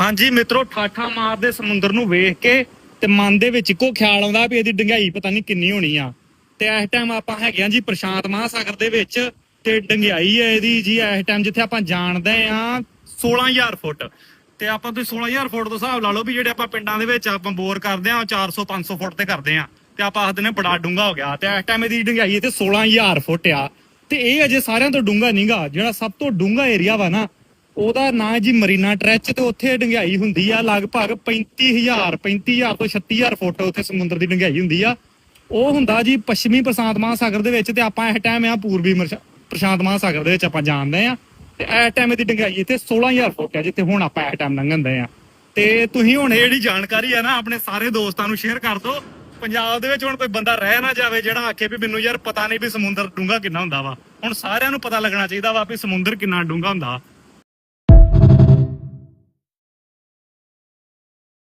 ਹਾਂਜੀ ਮਿੱਤਰੋ, ਠਾਠਾ ਮਾਰਦੇ ਸਮੁੰਦਰ ਨੂੰ ਵੇਖ ਕੇ ਤੇ ਮਨ ਦੇ ਵਿੱਚ ਇੱਕੋ ਖਿਆਲ ਆਉਂਦਾ ਵੀ ਇਹਦੀ ਡੰਗਾਈ ਪਤਾ ਨਹੀਂ ਕਿੰਨੀ ਹੋਣੀ ਆ। ਤੇ ਇਸ ਟਾਈਮ ਆਪਾਂ ਹੈਗੇ ਆ ਜੀ ਪ੍ਰਸ਼ਾਂਤ ਮਹਾਸਾਗਰ ਦੇ ਵਿੱਚ ਤੇ ਡੰਗਾਈ ਹੈ ਇਹਦੀ ਜੀ, ਇਸ ਟਾਈਮ ਜਿੱਥੇ ਆਪਾਂ ਜਾਣਦੇ ਆ 16000 ਫੁੱਟ। ਤੇ ਆਪਾਂ ਤੁਸੀਂ 16000 ਫੁੱਟ ਤੋਂ ਹਿਸਾਬ ਲਾ ਲਓ ਵੀ ਜਿਹੜੇ ਆਪਾਂ ਪਿੰਡਾਂ ਦੇ ਵਿੱਚ ਆਪਾਂ ਬੋਰ ਕਰਦੇ ਆ 400 500 ਫੁੱਟ ਤੇ ਕਰਦੇ ਆ। ਤੇ ਆਪਾਂ ਆਖਦੇ ਨੇ ਬੜਾ ਡੂੰਗਾ ਹੋ ਗਿਆ। ਤੇ ਇਸ ਟਾਈਮ ਇਹਦੀ ਡੰਗਾਈ ਇੱਥੇ 16000 ਫੁੱਟ ਆ। ਤੇ ਇਹ ਅਜੇ ਸਾਰਿਆਂ ਤੋਂ ਡੂੰਗਾ ਨਹੀਂਗਾ ਜਿਹੜਾ ਸਭ ਤੋਂ ਡੂੰਗਾ ਏਰੀਆ ਵਾ ਨਾ ਉਹਦਾ ਨਾਂ ਜੀ ਮਰੀਨਾ ਟ੍ਰੈਚ ਤੇ ਉੱਥੇ ਡੰਗਾਈ ਹੁੰਦੀ ਆ, ਲਗਭਗ 35000 35000 ਤੋਂ 36000 ਫੁੱਟ ਉੱਥੇ ਸਮੁੰਦਰ ਦੀ ਡੰਗਾਈ ਹੁੰਦੀ ਆ। ਉਹ ਹੁੰਦਾ ਜੀ ਪੱਛਮੀ ਪ੍ਰਸ਼ਾਂਤ ਮਹਾਸਾਗਰ ਦੇ ਵਿੱਚ ਤੇ ਆਪਾਂ ਇਹ ਟਾਈਮ ਆ ਪੂਰਬੀ ਪ੍ਰਸ਼ਾਂਤ ਮਹਾਸਾਗਰ ਦੇ ਵਿੱਚ ਆਪਾਂ ਜਾਣਦੇ ਆ। ਤੇ ਇਸ ਟਾਈਮ ਦੀ ਡੰਗਾਈ ਇੱਥੇ 16000 ਫੁੱਟ ਆ, ਜਿੱਥੇ ਹੁਣ ਆਪਾਂ ਇਹ ਟਾਈਮ ਲੰਘਣ ਦੇ ਆ। ਤੇ ਤੁਸੀਂ ਹੁਣ ਇਹ ਜਿਹੜੀ ਜਾਣਕਾਰੀ ਆ ਨਾ, ਆਪਣੇ ਸਾਰੇ ਦੋਸਤਾਂ ਨੂੰ ਸ਼ੇਅਰ ਕਰ ਦਿਓ। ਪੰਜਾਬ ਦੇ ਵਿੱਚ ਹੁਣ ਕੋਈ ਬੰਦਾ ਰਹਿ ਨਾ ਜਾਵੇ, ਜਿਹੜਾ ਆਖੇ ਵੀ ਮੈਨੂੰ ਯਾਰ ਪਤਾ ਨਹੀਂ ਵੀ ਸਮੁੰਦਰ ਡੂੰਘਾ ਕਿੰਨਾ ਹੁੰਦਾ ਵਾ। ਹੁਣ ਸਾਰਿਆਂ ਨੂੰ ਪਤਾ ਲੱਗਣਾ ਚਾਹੀਦਾ ਵਾ ਵੀ ਸਮੁੰਦਰ ਕਿੰਨਾ ਡੂੰਘਾ ਹੁੰਦਾ।